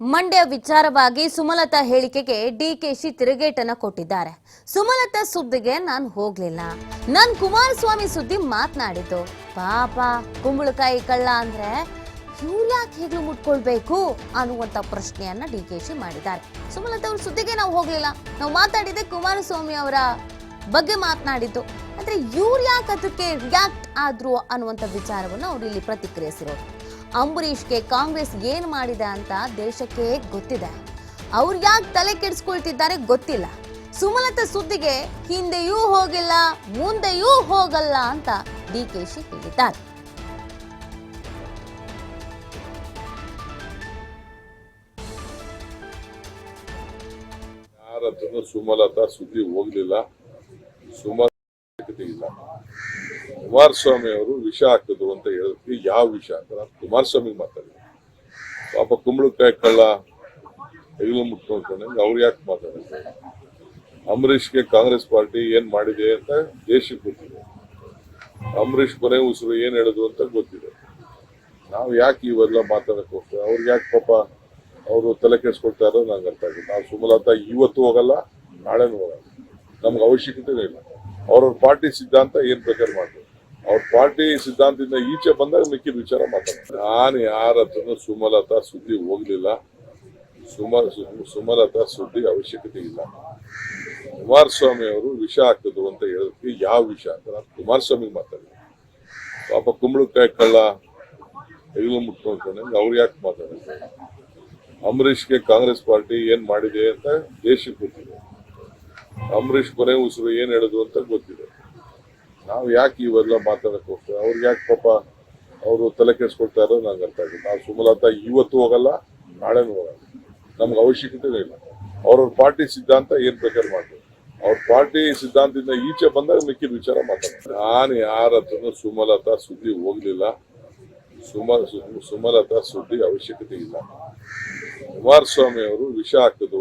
ಮಂಡ್ಯ ವಿಚಾರವಾಗಿ ಸುಮಲತಾ ಹೇಳಿಕೆಗೆ ಡಿಕೆಶಿ ತಿರುಗೇಟನ್ನ ಕೊಟ್ಟಿದ್ದಾರೆ. ಸುಮಲತಾ ಸುದ್ದಿಗೆ ನಾನು ಹೋಗ್ಲಿಲ್ಲ. ನನ್ ಕುಮಾರಸ್ವಾಮಿ ಸುದ್ದಿ ಮಾತನಾಡಿದ್ದು, ಪಾಪ, ಕುಂಬಳಕಾಯಿ ಕಳ್ಳ ಅಂದ್ರೆ ಯಾಕೆ ಹೇಗೆ ಮುಟ್ಕೊಳ್ಬೇಕು? ಅನ್ನುವಂತ ಪ್ರಶ್ನೆಯನ್ನ ಡಿಕೆಶಿ ಮಾಡಿದ್ದಾರೆ. ಸುಮಲತಾ ಅವ್ರ ಸುದ್ದಿಗೆ ನಾವು ಹೋಗ್ಲಿಲ್ಲ. ನಾವು ಮಾತಾಡಿದ್ದೆ ಕುಮಾರಸ್ವಾಮಿ ಅವರ ಬಗ್ಗೆ ಮಾತನಾಡಿದ್ದು. ಅಂದ್ರೆ ಇವ್ರು ಯಾಕೆ ಅದಕ್ಕೆ ರಿಯಾಕ್ಟ್ ಆದ್ರು ಅನ್ನುವಂಥ ವಿಚಾರವನ್ನು ಅವ್ರು ಇಲ್ಲಿ ಪ್ರತಿಕ್ರಿಯಿಸಿರೋದು ಅಂಬರೀಷ್ಗೆ ಕಾಂಗ್ರೆಸ್ ಏನ್ ಮಾಡಿದೆ ಅಂತ ದೇಶಕ್ಕೆ ಗೊತ್ತಿದೆ. ಅವ್ರು ಯಾಕೆ ತಲೆ ಕೆಡಿಸ್ಕೊಳ್ತಿದ್ದಾರೆ ಗೊತ್ತಿಲ್ಲ. ಸುಮಲತಾ ಸುದ್ದಿಗೆ ಹಿಂದೆಯೂ ಹೋಗಿಲ್ಲ, ಮುಂದೆಯೂ ಹೋಗಲ್ಲ ಅಂತ ಡಿ ಕೆ ಶಿ ಹೇಳಿದ್ದಾರೆ. ಸುಮಲತಾ ಸುದ್ದಿ ಹೋಗಲಿಲ್ಲ. ಸುಮಲತಾ ಇಲ್ಲ. ಕುಮಾರಸ್ವಾಮಿ ಅವರು ವಿಷ ಹಾಕಿದ್ರು ಅಂತ ಹೇಳಿದ್ವಿ ಯಾವ ವಿಷ ಅಂತ ಕುಮಾರಸ್ವಾಮಿ ಮಾತಾಡಿದ್ರು ಪಾಪ ಕುಂಬಳಕಾಯಿ ಕಳ್ಳ ಹೆಗಲು ಮುಟ್ಕೊಂಡ್ಕೊಂಡಂಗೆ ಅವ್ರು ಯಾಕೆ ಮಾತಾಡಿದ್ರು? ಅಂಬರೀಷ್ಗೆ ಕಾಂಗ್ರೆಸ್ ಪಾರ್ಟಿ ಏನ್ ಮಾಡಿದೆ ಅಂತ ದೇಶಕ್ಕೆ ಗೊತ್ತಿದೆ. ಅಂಬರೀಷ್ ಕೊನೆ ಉಸಿರು ಏನ್ ಹೇಳಿದ್ರು ಅಂತ ಗೊತ್ತಿದೆ. ನಾವು ಯಾಕೆ ಇವೆಲ್ಲ ಮಾತಾಡಕ್ ಹೋಗ್ತೇವೆ? ಅವ್ರಿಗೆ ಯಾಕೆ ಪಾಪ ಅವರು ತಲೆ ಕೆಡಿಸ್ಕೊಳ್ತಾ ಇರೋದು ನಂಗೆ ಅರ್ಥ ಆಗಿದೆ ನಾವು ಸುಮಲತಾ ಇವತ್ತು ಹೋಗಲ್ಲ, ನಾಳೆನೂ ಹೋಗಲ್ಲ. ನಮ್ಗೆ ಅವಶ್ಯಕತೆ ಇಲ್ಲ. ಅವ್ರವ್ರ ಪಾರ್ಟಿ ಸಿದ್ಧಾಂತ ಏನ್ ಬೇಕಾದ್ರೆ ಮಾಡ್ತಾರೆ ಅವ್ರ ಪಾರ್ಟಿ ಸಿದ್ಧಾಂತದಿಂದ ಈಚೆ ಬಂದಾಗ ಮಿಕ್ಕಿದ ವಿಚಾರ ಮಾತಾಡ್ತಾರೆ. ನಾನು ಯಾರ ಹತ್ರನೂ ಸುಮಲತಾ ಸುದ್ದಿ ಹೋಗ್ಲಿಲ್ಲ. ಸುಮ, ಸುಮಲತಾ ಸುದ್ದಿ ಅವಶ್ಯಕತೆ ಇಲ್ಲ. ಕುಮಾರಸ್ವಾಮಿ ಅವರು ವಿಷ ಹಾಕಿದ್ರು ಅಂತ ಹೇಳಿದ್ವಿ ಯಾವ ವಿಷ ಅಂತ ನಾನು ಕುಮಾರಸ್ವಾಮಿ ಮಾತಾಡಿದೆ ಪಾಪ ಕುಂಬಳಕಾಯಿ ಕಳ್ಳ, ಹೆಗಲು ಮುಟ್ಕೊಂಡ್ಕೊಂಡಂಗೆ ಅವ್ರು ಯಾಕೆ ಮಾತಾಡಿದ್ರು ಅಂಬರೀಷ್ಗೆ ಕಾಂಗ್ರೆಸ್ ಪಾರ್ಟಿ ಏನ್ ಮಾಡಿದೆ ಅಂತ ದೇಶಕ್ಕೆ ಗೊತ್ತಿದೆ ಅಂಬರೀಷ್ ಕೊನೆ ಉಸಿರು ಏನು ಹೇಳೋದು ಅಂತ ಗೊತ್ತಿದೆ. ನಾವು ಯಾಕೆ ಇವೆಲ್ಲ ಮಾತಾಡಕ್ ಹೋಗ್ತೇವೆ? ಅವ್ರಿಗೆ ಯಾಕೆ ಪಾಪ ಅವರು ತಲೆ ಕೆಡಿಸ್ಕೊಳ್ತಾ ಇರೋದು ನಂಗೆ ಅರ್ಥ ಆಗಿದೆ ನಾವು ಸುಮಲತಾ ಇವತ್ತು ಹೋಗಲ್ಲ, ನಾಳೆನೂ ಹೋಗಲ್ಲ. ನಮ್ಗೆ ಅವಶ್ಯಕತೆ ಇಲ್ಲ. ಅವ್ರವ್ರ ಪಾರ್ಟಿ ಸಿದ್ಧಾಂತ ಏನ್ ಬೇಕಾದ್ರೆ ಮಾಡ್ತಾರೆ ಅವ್ರ ಪಾರ್ಟಿ ಸಿದ್ಧಾಂತದಿಂದ ಈಚೆ ಬಂದಾಗ ಮಿಕ್ಕಿದ ವಿಚಾರ ಮಾತಾಡ್ತಾರೆ. ನಾನು ಯಾರ ಹತ್ರನೂ ಸುಮಲತಾ ಸುದ್ದಿ ಹೋಗ್ಲಿಲ್ಲ. ಸುಮ ಸುಮಲತಾ ಸುದ್ದಿ ಅವಶ್ಯಕತೆ ಇಲ್ಲ. ಕುಮಾರಸ್ವಾಮಿ ಅವರು ವಿಷ ಹಾಕಿದ್ರು